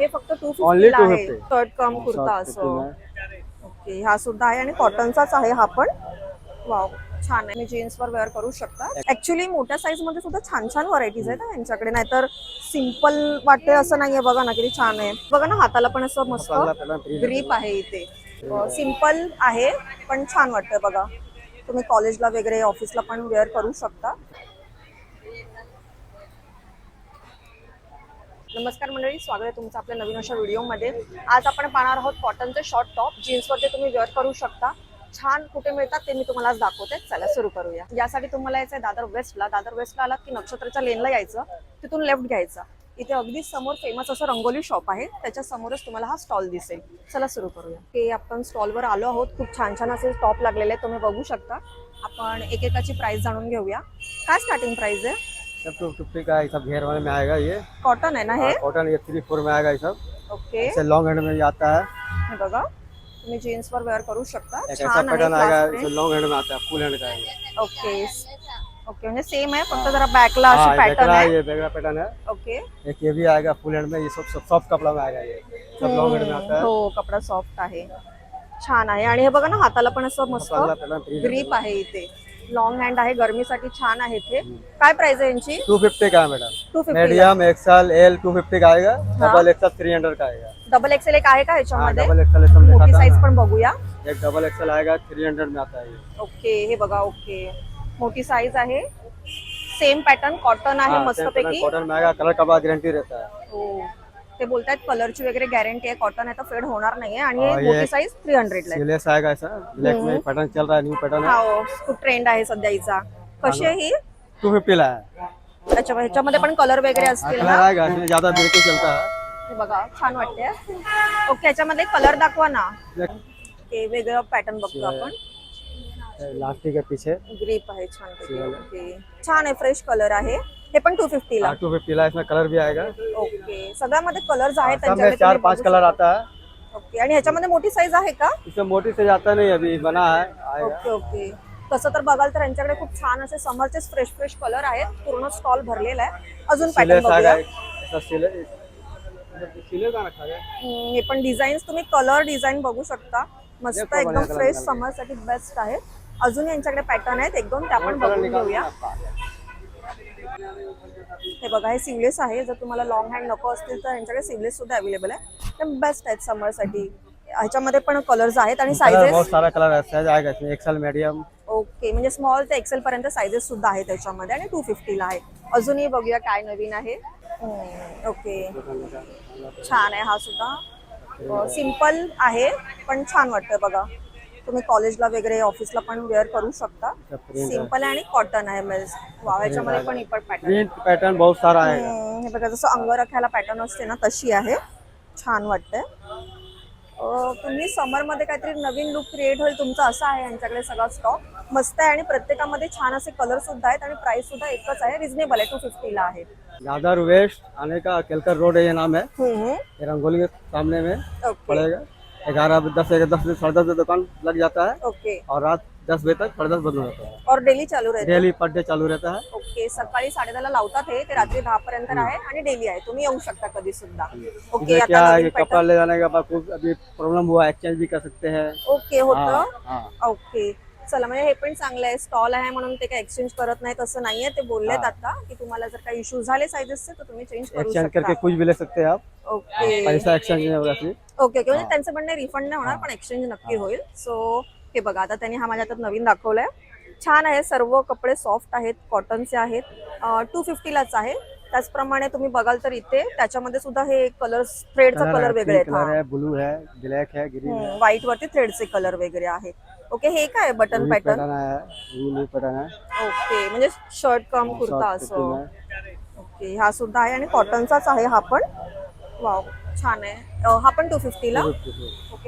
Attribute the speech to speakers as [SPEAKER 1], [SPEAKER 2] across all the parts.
[SPEAKER 1] हे फक्त to
[SPEAKER 2] Only
[SPEAKER 1] फिफ्टीला आहे.
[SPEAKER 2] 250.
[SPEAKER 1] शर्ट कम कुर्ता असं. ओके हा सुद्धा आहे आणि कॉटनचाच आहे हा पण. वाव छान आहे. मी जीन्सवर वेअर करू शकता. ऍक्च्युली मोठ्या साईजमध्ये सुद्धा छान छान व्हरायटीज आहेत हा यांच्याकडे. नाहीतर सिंपल वाटते असं नाहीये बघा ना किती छान आहे. बघा ना हाताला पण असं मस्त ग्रीप आहे इथे. सिंपल आहे पण छान वाटतंय बघा. तुम्ही कॉलेजला वगैरे ऑफिसला पण वेअर करू शकता. नमस्कार मंडळी स्वागत आहे तुमचं आपल्या नवीन अशा व्हिडिओमध्ये. आज आपण पाहणार आहोत कॉटनचे शॉर्ट टॉप जीन्सवरती तुम्ही वेअर करू शकता. छान कुठे मिळतात ते मी तुम्हाला आज दाखवते. चला सुरू करूया. यासाठी तुम्हाला यायचं आहे दादर वेस्टला दादर वेस्टला आलात की नक्षत्राच्या लेनला यायचं. तिथून लेफ्ट घ्यायचा. इथे अगदी समोर फेमस असं रंगोली शॉप आहे. त्याच्या समोरच तुम्हाला हा स्टॉल दिसेल. चला सुरू करूया. ते आपण स्टॉलवर आलो आहोत. खूप छान छान असे टॉप लागलेले आहेत. तुम्ही बघू शकता. आपण एकेकाची प्राइस जाणून घेऊया. काय स्टार्टिंग प्राइस आहे?
[SPEAKER 2] सब टू फिफ्टी का ये सब घेर वाले में आएगा ये।
[SPEAKER 1] कॉटन आहे ना हे
[SPEAKER 2] कॉटन ये थ्री फोर में आएगा ये सब।
[SPEAKER 1] ओके
[SPEAKER 2] ऐसे लॉन्ग हैंड में आता है।
[SPEAKER 1] हे बघा तुम्ही जीन्सवर वेअर करू शकता.
[SPEAKER 2] एक ऐसा
[SPEAKER 1] छान
[SPEAKER 2] पैटर्न आएगा इसे लॉन्ग हैंड में आता है फुल हैंड का है ये।
[SPEAKER 1] ओके ओके म्हणजे सेम आहे फक्त जरा बॅकला
[SPEAKER 2] हाँ,
[SPEAKER 1] अशी
[SPEAKER 2] ये
[SPEAKER 1] पॅटर्न आहे.
[SPEAKER 2] ये बेगला पैटर्न है।
[SPEAKER 1] ओके
[SPEAKER 2] एक ये भी आएगा फुल हैंड में ये सब सब सॉफ्ट कपड़ा में आएगा ये। सब लॉन्ग हैंड में आता है।
[SPEAKER 1] हो कपडा सॉफ्ट आहे. छान आहे. आणि हे बघा ना हाताला पण असं मस्त
[SPEAKER 2] पैटर्न
[SPEAKER 1] ग्रीप आहे इथे. लॉंग हँड आहे गरमीसाठी छान आहे इथे. काय प्राइस आहे यांची?
[SPEAKER 2] टू फिफ्टी का है madam
[SPEAKER 1] two fifty
[SPEAKER 2] medium XL L two fifty का आएगा? डबल एक्सएल थ्री हंड्रेड का आएगा.
[SPEAKER 1] डबल एक्सेल एक आहे का
[SPEAKER 2] हाँ
[SPEAKER 1] ह्याच्यामध्ये
[SPEAKER 2] डबल एक्सएल
[SPEAKER 1] मोठी
[SPEAKER 2] दिखाता
[SPEAKER 1] साईज पण बघूया।
[SPEAKER 2] एक डबल एक्सएल आएगा थ्री हंड्रेड में आता है ये.
[SPEAKER 1] ओके हे बघा ओके मोठी साईज आहे. सेम पॅटर्न कॉटन आहे मस्तपैकी.
[SPEAKER 2] कॉटन में आएगा कलर कपड़ा गारंटी रहता है.
[SPEAKER 1] हो. ते बोलतायत कलरची वगैरे गॅरंटी आहे कॉटन आहे तर फेड होणार नाहीये. आणि मोठी साईज थ्री आहे.
[SPEAKER 2] ब्लैक में पैटर्न चल रहा है न्यू पैटर्न है
[SPEAKER 1] हा हो, खूप ट्रेंड आहे सध्या हिचा. कशी आहे ही?
[SPEAKER 2] टू फिफ्टी ला है
[SPEAKER 1] अच्छा ह्याच्यामध्ये पण कलर वगैरे असतील
[SPEAKER 2] कलर
[SPEAKER 1] ना?
[SPEAKER 2] आएगा इसमें ज्यादा बिल्कुल चलता. है
[SPEAKER 1] हे बघा छान वाटते ओके ह्याच्यामध्ये कलर दाखवा ना. वेगळं पॅटर्न बघतो आपण.
[SPEAKER 2] लास्टिक के पीछे
[SPEAKER 1] ग्रीप आहे छान ओके. छान आहे फ्रेश कलर आहे. हे पण टू फिफ्टी ला.
[SPEAKER 2] टू फिफ्टी ला इसमें कलर भी आएगा.
[SPEAKER 1] ओके. सगळ्यामध्ये कलर्स आहेत त्यांच्याकडे
[SPEAKER 2] चार पांच कलर. आता. है
[SPEAKER 1] ओके. आणि ह्याच्यामध्ये मोठी साईज आहे का?
[SPEAKER 2] इसमें मोटी से जाता नहीं अभी बना है
[SPEAKER 1] ओके ओके. तसं तर बघाल तर यांच्याकडे खूप छान असे समरचेच फ्रेश फ्रेश कलर आहेत. पूर्ण स्टॉल भरलेला आहे. अजून पॅटर्न बघूया.
[SPEAKER 2] है
[SPEAKER 1] पण डिझाईन्स तुम्ही कलर डिझाईन बघू शकता. मस्त एकदम फ्रेश समरसाठी बेस्ट आहे. अजून यांच्याकडे पॅटर्न आहेत. एकदम त्या पण बघून घेऊया. हे बघा हे सिवलेस आहे. जर तुम्हाला लॉंग हँड नको असतील तर यांच्याकडे सिवलेस सुद्धा अवेलेबल आहे. बेस्ट आहेत समरसाठी. ह्याच्यामध्ये पण कलर्स आहेत आणि
[SPEAKER 2] बहुत
[SPEAKER 1] साईजेस
[SPEAKER 2] सारा कलर मीडियम
[SPEAKER 1] ओके म्हणजे स्मॉल ते एक्सेल पर्यंत साईजेस सुद्धा आहेत त्याच्यामध्ये आणि टू फिफ्टीला आहे. अजूनही बघूया काय नवीन आहे. ओके छान आहे हा सुद्धा. सिंपल आहे पण छान वाटतंय बघा. तुम्ही कॉलेजला वगैरे ऑफिसला पण वेअर करू शकता. सिंपल आहे. आणि कॉटन आहे वा, ह्याच्यामध्ये पण इपर पॅटर्न
[SPEAKER 2] पैटर्न बहुत सारा आएगा
[SPEAKER 1] हे बघा जसं अंगरख्याला पॅटर्न असते ना तशी आहे. छान वाटतंय. तुम्ही समरमध्ये काहीतरी नवीन लुक क्रिएट होईल तुमचं असं आहे यांच्याकडे सगळा स्टॉक मस्त आहे आणि प्रत्येकामध्ये छान असे कलर सुद्धा आहेत आणि प्राइस सुद्धा एकच आहे. रिझनेबल आहे टू फिफ्टीला आहे.
[SPEAKER 2] दादर वेस्ट आने का केलकर रोड है ये नाम है ये रंगोली के सामने में पड़ेगा. ग्यारह दस बजे दस बजे साढ़े दस बजे दुकान लग जाता है।
[SPEAKER 1] ओके।
[SPEAKER 2] और रात दस बजे तक साढ़े दस बंद हो जाता है।
[SPEAKER 1] और डेली चालू राहते
[SPEAKER 2] डेली पर डे चालू रहता है।
[SPEAKER 1] ओके सकाळी साढ़े लावतात हे ते रात्री दहा पर्यंत आहे आणि डेली आहे. तुम्ही येऊ शकता कधी सुद्धा. ओके
[SPEAKER 2] क्या
[SPEAKER 1] आता
[SPEAKER 2] ये
[SPEAKER 1] नवीन
[SPEAKER 2] कपड़ा
[SPEAKER 1] pattern-
[SPEAKER 2] ले जाने का बाद कुछ अभी प्रॉब्लम हुआ एक्सचेंज भी कर सकते हैं।
[SPEAKER 1] ओके होतं.
[SPEAKER 2] हाँ, हाँ।
[SPEAKER 1] ओके. चला म्हणजे हे पण चांगलं आहे. स्टॉल आहे म्हणून ते काही एक्सचेंज करत नाहीत असं नाहीये. ते बोललेत आता की तुम्हाला जर काही इश्यू झाले साईजेसचे तर तुम्ही चेंज करू
[SPEAKER 2] एक्सचेंज
[SPEAKER 1] शकता.
[SPEAKER 2] करके कुछ भी ले सकते हैं आप.
[SPEAKER 1] ओके
[SPEAKER 2] पैसा एक्सचेंज नहीं होगा
[SPEAKER 1] ओके ओके म्हणजे त्यांचं म्हणणे रिफंड नाही होणार पण एक्सचेंज नक्की होईल. सो हे बघा आता त्यांनी हा माझ्या हातात नवीन दाखवलाय. छान आहे. सर्व कपडे सॉफ्ट आहेत कॉटनचे आहेत. टू फिफ्टीलाच आहे. त्याचप्रमाणे तुम्ही बघाल तर इथे त्याच्यामध्ये सुद्धा हे कलर थ्रेडचा कलर वेगळे आहेत.
[SPEAKER 2] ब्लू है ब्लैक है ग्रीन
[SPEAKER 1] व्हाईट वरती थ्रेडचे कलर वगैरे आहे ओके हे काय बटन पॅटर्न ओके म्हणजे शर्ट कम कुर्ता असं. ओके हा सुद्धा आहे आणि कॉटनचाच आहे हा पण. वाव छान आहे. हा पण टू फिफ्टीला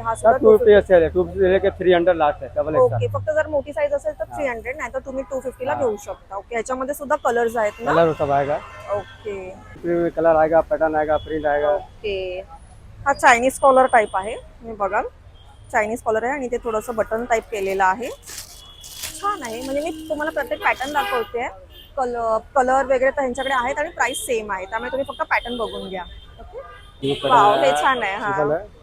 [SPEAKER 1] ओके हा सुद्धा
[SPEAKER 2] two fifty sale two fifty लेके थ्री हंड्रेड लास्ट है डबल
[SPEAKER 1] ओके फक्त जर मोठी साईज असेल तर थ्री हंड्रेड नाही तर तुम्ही टू फिफ्टीला घेऊ शकता. ओके याच्यामध्ये सुद्धा कलर्स आहेत ना?
[SPEAKER 2] कलर सब आएगा
[SPEAKER 1] ओके
[SPEAKER 2] कलर आएगा पैटर्न आएगा प्रिंट आएगा.
[SPEAKER 1] ओके हा चायनीज कॉलर टाईप आहे. तुम्ही बघाल चायनीज कॉलर आहे आणि ते थोडंसं बटन टाईप केलेलं आहे. छान आहे. म्हणजे मी तुम्हाला प्रत्येक पॅटर्न दाखवते. कलर कलर वगैरे तर ह्यांच्याकडे आहेत आणि प्राइस सेम आहे. त्यामुळे तुम्ही फक्त पॅटर्न बघून घ्या. ओके छान आहे. है.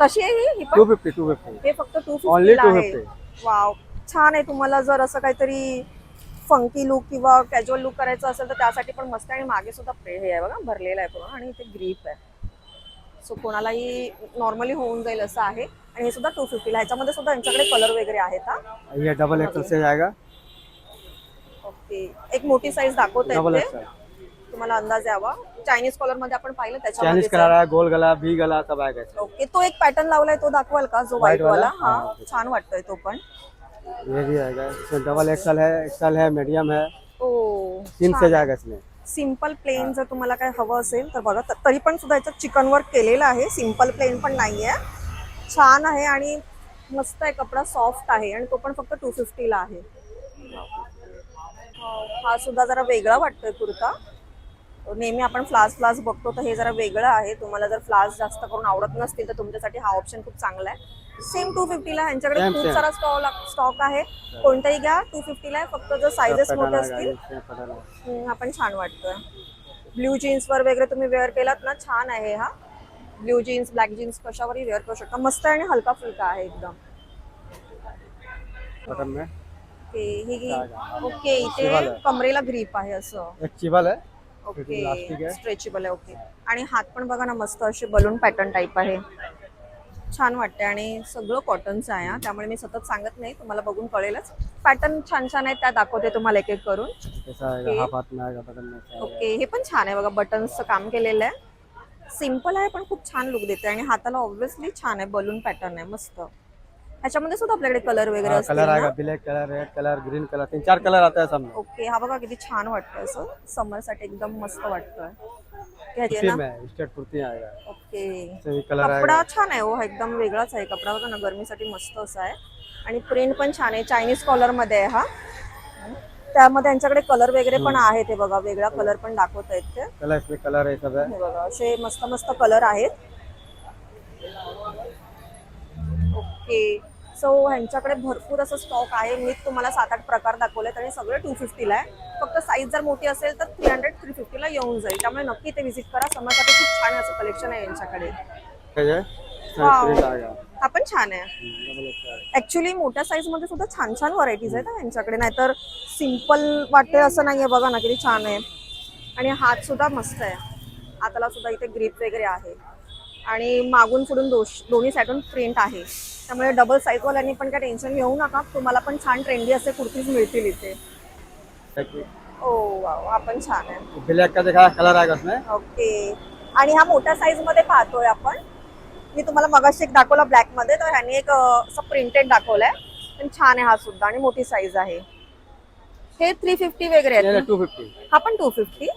[SPEAKER 1] कशी आहे ही? ही
[SPEAKER 2] टू
[SPEAKER 1] पण
[SPEAKER 2] फिफ्टी टू फिफ्टी
[SPEAKER 1] हे फक्त टू
[SPEAKER 2] Only
[SPEAKER 1] फिफ्टीला आहे
[SPEAKER 2] 250.
[SPEAKER 1] वाव छान आहे तुम्हाला जर असं काहीतरी फंकी लुक किंवा कॅज्युअल लुक करायचं असेल तर त्यासाठी पण मस्त आहे. आणि मागे सुद्धा प्रे हे आहे बघा भरलेलं आहे पूर्ण आणि इथे ग्रीप आहे. सो कोणालाही नॉर्मली होऊन जाईल असं आहे. आणि हे सुद्धा टू फिफ्टीला ह्याच्यामध्ये सुद्धा यांच्याकडे कलर वगैरे आहेत हा?
[SPEAKER 2] ये डबल एक्सल से जाएगा
[SPEAKER 1] ओके एक मोठी साईज दाखवत
[SPEAKER 2] डबल एक्सल
[SPEAKER 1] तुम्हाला अंदाज यावा. चायनीज कॉलरमध्ये आपण पाहिलं त्याच्यामध्ये
[SPEAKER 2] है गोल गला भी गला इसमें।
[SPEAKER 1] ओके तो एक पॅटर्न लावलाय तो दाखवाल का जो व्हाईट
[SPEAKER 2] White
[SPEAKER 1] वाला?
[SPEAKER 2] वाला?
[SPEAKER 1] हा
[SPEAKER 2] हाँ,
[SPEAKER 1] छान वाटतोय तो पण.
[SPEAKER 2] ये भी आएगा इसमें डबल एक्सल है एक्सल है मीडियम है.
[SPEAKER 1] ओ
[SPEAKER 2] तीन से जाएगा इसमें.
[SPEAKER 1] सिंपल प्लेन जर तुम्हाला काय हवं असेल तर बघा त- तरी पण सुद्धा याच्यात चिकन वर्क केलेलं आहे. सिंपल प्लेन पण नाहीये. छान आहे आणि मस्त आहे कपडा सॉफ्ट आहे आणि तो पण फक्त टू फिफ्टीला आहे. हा सुद्धा जरा वेगळा वाटतोय कुर्ता. नेहमी आपण फ्लास फ्लास बघतो तर हे जरा वेगळं आहे. तुम्हाला जर फ्लास जास्त करून आवडत नसतील तर तुमच्यासाठी हा ऑप्शन खूप चांगला आहे. सेम टू फिफ्टीला ह्यांच्याकडे
[SPEAKER 2] Same,
[SPEAKER 1] खूप
[SPEAKER 2] same.
[SPEAKER 1] सारा स्टॉक स्टॉक आहे. कोणताही घ्या टू फिफ्टीला आहे. फक्त जर सायझेस
[SPEAKER 2] सब
[SPEAKER 1] मोठे असतील। हम्म, हा पण छान वाटतोय. ब्ल्यू जीन्स वर वगैरे तुम्ही वेअर केलात ना छान आहे हा. ब्ल्यू जीन्स ब्लॅक जीन्स कशावरही वेअर करू शकता. मस्त आहे आणि हलका फुलका आहे एकदम.
[SPEAKER 2] में?
[SPEAKER 1] ओके ही इथे
[SPEAKER 2] शिवाल.
[SPEAKER 1] कमरेला ग्रीप आहे असं.
[SPEAKER 2] एक चिबल है
[SPEAKER 1] ओके
[SPEAKER 2] आहे.
[SPEAKER 1] स्ट्रेचेबल आहे ओके आणि हात पण बघा ना मस्त असे बलून पॅटर्न टाईप आहे. छान वाटते आणि सगळं कॉटनचं आहे. त्यामुळे मी सतत सांगत नाही तुम्हाला बघून कळेलच. पॅटर्न छान छान आहेत त्या दाखवते तुम्हाला एक एक करून। ओके हे पण छान आहे बघा बटन्सचं काम केलेलं आहे. सिंपल आहे पण खूप छान लुक देते. आणि हाताला ऑब्व्हियसली छान आहे बलून पॅटर्न आहे मस्त. ह्याच्यामध्ये सुद्धा आपल्याकडे कलर वगैरे
[SPEAKER 2] हाँ,
[SPEAKER 1] असतील
[SPEAKER 2] कलर
[SPEAKER 1] ना?
[SPEAKER 2] Black colour red colour green colour तीन चार कलर आता है सब में
[SPEAKER 1] ओके हा बघा किती छान वाटतोय असं. समरसाठी एकदम मस्त वाटतोय. घ्यायची ना.
[SPEAKER 2] में स्टेट कुर्ती आएगा
[SPEAKER 1] ओके
[SPEAKER 2] कलर
[SPEAKER 1] कपडा
[SPEAKER 2] आएगा
[SPEAKER 1] छान आहे हो हा एकदम वेगळाच आहे कपडा. बघा ना गरमीसाठी मस्त असा आहे. आणि प्रिंट पण छान आहे. चायनीज कॉलरमध्ये आहे हा. त्यामध्ये यांच्याकडे कलर वगैरे पण आहेत हे बघा वेगळा कलर पण दाखवत आहेत ते.
[SPEAKER 2] कलर इसमें कलर है सब है
[SPEAKER 1] हे बघा असे मस्त मस्त कलर आहेत. ओके सो ह्यांच्याकडे भरपूर असं स्टॉक आहे. मी तुम्हाला सात आठ प्रकार दाखवलेत आणि सगळे टू फिफ्टीला आहे. फक्त साईज जर मोठी असेल तर थ्री हंड्रेड थ्री फिफ्टीला येऊन जाईल. त्यामुळे नक्की ते व्हिजिट करा. समोरसाठी खूप छान असं कलेक्शन आहे यांच्याकडे.
[SPEAKER 2] है
[SPEAKER 1] हा पण छान आहे. ऍक्च्युली मोठ्या साईजमध्ये सुद्धा छान छान व्हरायटीज आहेत यांच्याकडे. नाहीतर सिंपल वाटते असं नाहीये बघा ना किती छान आहे. आणि हात सुद्धा मस्त आहे. हाताला सुद्धा इथे ग्रीप वगैरे आहे. आणि मागून पुढून दोष दोन्ही साईडून प्रिंट आहे. त्यामुळे डबल साईजवाल्यांनी पण काय टेन्शन घेऊ नका. तुम्हाला पण छान ट्रेंडी असे कुर्तीज मिळतील इथे. ओ हा पण छान आहे.
[SPEAKER 2] ब्लैक का देखा कलर आएगा उसमें?
[SPEAKER 1] ओके आणि हा मोठ्या साईजमध्ये पाहतोय आपण. मी तुम्हाला मगाशी एक दाखवला ब्लॅकमध्ये तर ह्यानी एक असं प्रिंटेड दाखवलाय. पण छान आहे हा सुद्धा आणि मोठी साईज आहे. हे थ्री फिफ्टी वगैरे आहेत?
[SPEAKER 2] टू फिफ्टी
[SPEAKER 1] हा पण two fifty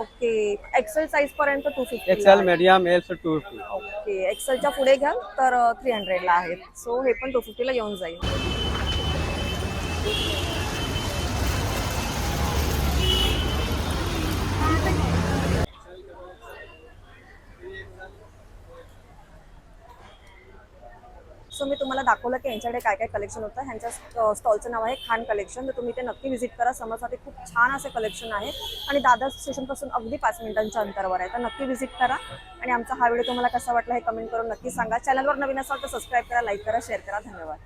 [SPEAKER 1] okay. XL size पर्यंत two fifty
[SPEAKER 2] XL medium L two fifty
[SPEAKER 1] okay. एक्सेलच्या पुढे घ्याल तर थ्री हंड्रेडला आहेत. सो हे पण टू फिफ्टीला येऊन जाईल. सो मी तुम्हाला दाखवलं की यांच्याकडे काय काय कलेक्शन होतं ह्यांच्या स्टॉलचं नाव आहे खान कलेक्शन तर तुम्ही ते नक्की व्हिजिट करा. समोरसाठी खूप छान असे कलेक्शन आहे. आणि दादर स्टेशनपासून अगदी पाच मिनिटांच्या अंतरावर आहे. तर नक्की व्हिजिट करा. आणि आमचा हा व्हिडिओ तुम्हाला कसा वाटला हे कमेंट करून नक्की सांगा. चॅनलवर नवीन असाल तर सबस्क्राईब करा लाईक करा शेअर करा. धन्यवाद.